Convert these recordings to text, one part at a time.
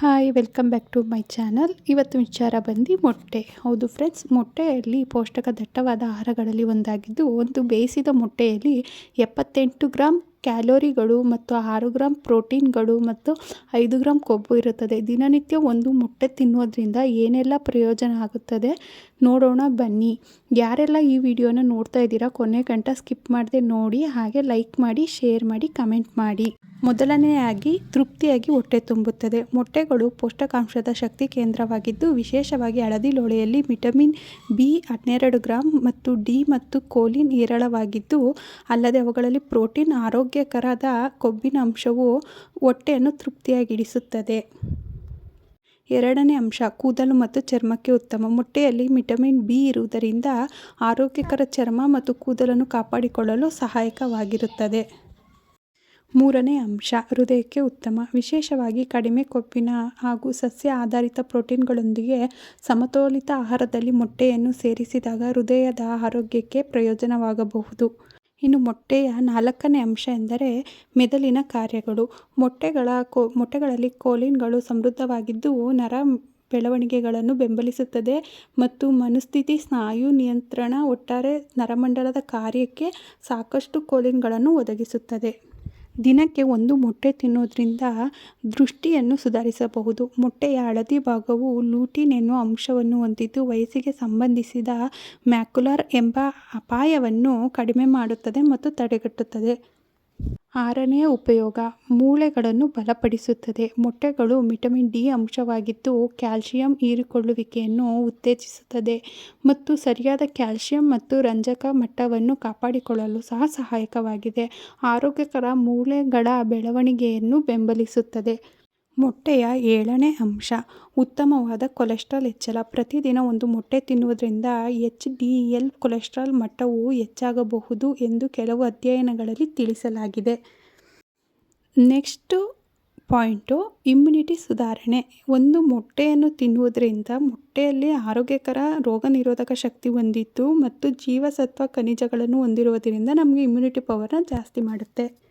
Hi welcome back to my channel ಇವತ್ತು ವಿಚಾರ ಬಂದು ಮೊಟ್ಟೆ. ಹೌದು ಫ್ರೆಂಡ್ಸ್ ಮೊಟ್ಟೆಯಲ್ಲಿ ಪೌಷ್ಟಿಕ ದಟ್ಟವಾದ ಆಹಾರಗಳಲ್ಲಿ ಒಂದಾಗಿದ್ದು, ಒಂದು ಬೇಯಿಸಿದ ಮೊಟ್ಟೆಯಲ್ಲಿ ಎಪ್ಪತ್ತೆಂಟು ಗ್ರಾಮ್ ಕ್ಯಾಲೋರಿಗಳು ಮತ್ತು ಆರು ಗ್ರಾಮ್ ಪ್ರೋಟೀನ್ಗಳು ಮತ್ತು ಐದು ಗ್ರಾಮ್ ಕೊಬ್ಬು ಇರುತ್ತದೆ. ದಿನನಿತ್ಯ ಒಂದು ಮೊಟ್ಟೆ ತಿನ್ನೋದ್ರಿಂದ ಏನೆಲ್ಲ ಪ್ರಯೋಜನ ಆಗುತ್ತದೆ? ನೋಡೋಣ, ಬನ್ನಿ. ಯಾರೆಲ್ಲ ಈ ವಿಡಿಯೋನ ನೋಡ್ತಾ ಇದ್ದೀರಾ, ಕೊನೆ ಗಂಟ ಸ್ಕಿಪ್ ಮಾಡದೆ ನೋಡಿ, ಹಾಗೆ ಲೈಕ್ ಮಾಡಿ ಶೇರ್ ಮಾಡಿ ಕಮೆಂಟ್ ಮಾಡಿ. ಮೊದಲನೆಯಾಗಿ ತೃಪ್ತಿಯಾಗಿ ಹೊಟ್ಟೆ ತುಂಬುತ್ತದೆ. ಮೊಟ್ಟೆಗಳು ಪೋಷಕಾಂಶದ ಶಕ್ತಿ ಕೇಂದ್ರವಾಗಿದ್ದು, ವಿಶೇಷವಾಗಿ ಹಳದಿ ಲೋಳೆಯಲ್ಲಿ ವಿಟಮಿನ್ ಬಿ ಹನ್ನೆರಡು ಗ್ರಾಮ್ ಮತ್ತು ಡಿ ಮತ್ತು ಕೋಲಿನ್ ಹೇರಳವಾಗಿದ್ದು, ಅಲ್ಲದೆ ಅವುಗಳಲ್ಲಿ ಪ್ರೋಟೀನ್ ಆರೋಗ್ಯಕರದ ಕೊಬ್ಬಿನ ಅಂಶವು ಹೊಟ್ಟೆಯನ್ನು ತೃಪ್ತಿಯಾಗಿಡಿಸುತ್ತದೆ. ಎರಡನೇ ಅಂಶ, ಕೂದಲು ಮತ್ತು ಚರ್ಮಕ್ಕೆ ಉತ್ತಮ. ಮೊಟ್ಟೆಯಲ್ಲಿ ವಿಟಮಿನ್ ಬಿ ಇರುವುದರಿಂದ ಆರೋಗ್ಯಕರ ಚರ್ಮ ಮತ್ತು ಕೂದಲನ್ನು ಕಾಪಾಡಿಕೊಳ್ಳಲು ಸಹಾಯಕವಾಗಿರುತ್ತದೆ. ಮೂರನೇ ಅಂಶ, ಹೃದಯಕ್ಕೆ ಉತ್ತಮ. ವಿಶೇಷವಾಗಿ ಕಡಿಮೆ ಕೊಬ್ಬಿನ ಹಾಗೂ ಸಸ್ಯ ಆಧಾರಿತ ಪ್ರೋಟೀನ್ಗಳೊಂದಿಗೆ ಸಮತೋಲಿತ ಆಹಾರದಲ್ಲಿ ಮೊಟ್ಟೆಯನ್ನು ಸೇರಿಸಿದಾಗ ಹೃದಯದ ಆರೋಗ್ಯಕ್ಕೆ ಪ್ರಯೋಜನವಾಗಬಹುದು. ಇನ್ನು ಮೊಟ್ಟೆಯ ನಾಲ್ಕನೇ ಅಂಶ ಎಂದರೆ ಮೆದುಳಿನ ಕಾರ್ಯಗಳು. ಮೊಟ್ಟೆಗಳ ಕೋ, ಮೊಟ್ಟೆಗಳಲ್ಲಿ ಕೋಲಿನ್ಗಳು ಸಮೃದ್ಧವಾಗಿದ್ದು ನರ ಬೆಳವಣಿಗೆಗಳನ್ನು ಬೆಂಬಲಿಸುತ್ತದೆ ಮತ್ತು ಮನಸ್ಥಿತಿ, ಸ್ನಾಯು ನಿಯಂತ್ರಣ ಒಟ್ಟಾರೆ ನರಮಂಡಲದ ಕಾರ್ಯಕ್ಕೆ ಸಾಕಷ್ಟು ಕೋಲಿನ್ಗಳನ್ನು ಒದಗಿಸುತ್ತದೆ. ದಿನಕ್ಕೆ ಒಂದು ಮೊಟ್ಟೆ ತಿನ್ನೋದ್ರಿಂದ ದೃಷ್ಟಿಯನ್ನು ಸುಧಾರಿಸಬಹುದು. ಮೊಟ್ಟೆಯ ಹಳದಿ ಭಾಗವು ಲೂಟಿನ್ ಎನ್ನುವ ಅಂಶವನ್ನು ಹೊಂದಿದ್ದು ವಯಸ್ಸಿಗೆ ಸಂಬಂಧಿಸಿದ ಮ್ಯಾಕ್ಯುಲರ್ ಎಂಬ ಅಪಾಯವನ್ನು ಕಡಿಮೆ ಮಾಡುತ್ತದೆ ಮತ್ತು ತಡೆಗಟ್ಟುತ್ತದೆ. ಆರನೆಯ ಉಪಯೋಗ ಮೂಳೆಗಳನ್ನು ಬಲಪಡಿಸುತ್ತದೆ. ಮೊಟ್ಟೆಗಳು ವಿಟಮಿನ್ ಡಿ ಅಂಶವಾಗಿದ್ದು ಕ್ಯಾಲ್ಸಿಯಂ ಹೀರಿಕೊಳ್ಳುವಿಕೆಯನ್ನು ಉತ್ತೇಜಿಸುತ್ತದೆ ಮತ್ತು ಸರಿಯಾದ ಕ್ಯಾಲ್ಸಿಯಂ ಮತ್ತು ರಂಜಕ ಮಟ್ಟವನ್ನು ಕಾಪಾಡಿಕೊಳ್ಳಲು ಸಹ ಸಹಾಯಕವಾಗಿದೆ. ಆರೋಗ್ಯಕರ ಮೂಳೆಗಳ ಬೆಳವಣಿಗೆಯನ್ನು ಬೆಂಬಲಿಸುತ್ತದೆ. ಮೊಟ್ಟೆಯ ಏಳನೇ ಅಂಶ. ಉತ್ತಮವಾದ ಕೊಲೆಸ್ಟ್ರಾಲ್ ಹೆಚ್ಚಳ. ಪ್ರತಿದಿನ ಒಂದು ಮೊಟ್ಟೆ ತಿನ್ನುವುದರಿಂದ ಎಚ್ ಡಿ ಎಲ್ ಕೊಲೆಸ್ಟ್ರಾಲ್ ಮಟ್ಟವು ಹೆಚ್ಚಾಗಬಹುದು ಎಂದು ಕೆಲವು ಅಧ್ಯಯನಗಳಲ್ಲಿ ತಿಳಿಸಲಾಗಿದೆ. ನೆಕ್ಸ್ಟು ಪಾಯಿಂಟು, ಇಮ್ಯುನಿಟಿ ಸುಧಾರಣೆ. ಒಂದು ಮೊಟ್ಟೆಯನ್ನು ತಿನ್ನುವುದರಿಂದ ಮೊಟ್ಟೆಯಲ್ಲಿ ಆರೋಗ್ಯಕರ ರೋಗ ನಿರೋಧಕ ಶಕ್ತಿ ಹೊಂದಿದ್ದು ಮತ್ತು ಜೀವಸತ್ವ ಖನಿಜಗಳನ್ನು ಹೊಂದಿರುವುದರಿಂದ ನಮಗೆ ಇಮ್ಯುನಿಟಿ ಪವರ್ನ ಜಾಸ್ತಿ ಮಾಡುತ್ತೆ.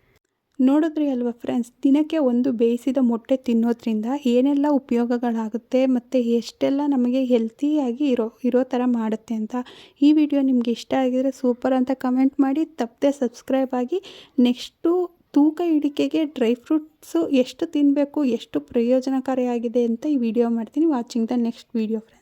ನೋಡಿದ್ರಿ ಅಲ್ವಾ ಫ್ರೆಂಡ್ಸ್ ದಿನಕ್ಕೆ ಒಂದು ಬೇಯಿಸಿದ ಮೊಟ್ಟೆ ತಿನ್ನೋದ್ರಿಂದ ಏನೆಲ್ಲ ಉಪಯೋಗಗಳಾಗುತ್ತೆ ಮತ್ತು ಎಷ್ಟೆಲ್ಲ ನಮಗೆ ಹೆಲ್ತಿಯಾಗಿ ಇರೋ ಇರೋ ಥರ ಮಾಡುತ್ತೆ ಅಂತ ಈ ವಿಡಿಯೋ ನಿಮಗೆ ಇಷ್ಟ ಆಗಿದರೆ ಸೂಪರ್ ಅಂತ ಕಮೆಂಟ್ ಮಾಡಿ. ತಪ್ಪದೆ ಸಬ್ಸ್ಕ್ರೈಬ್ ಆಗಿ. ನೆಕ್ಸ್ಟು ತೂಕ ಇಡಿಕೆಗೆ ಡ್ರೈ ಫ್ರೂಟ್ಸು ಎಷ್ಟು ತಿನ್ನಬೇಕು ಎಷ್ಟು ಪ್ರಯೋಜನಕಾರಿಯಾಗಿದೆ ಅಂತ ಈ ವಿಡಿಯೋ ಮಾಡ್ತೀನಿ. Watching the next video friends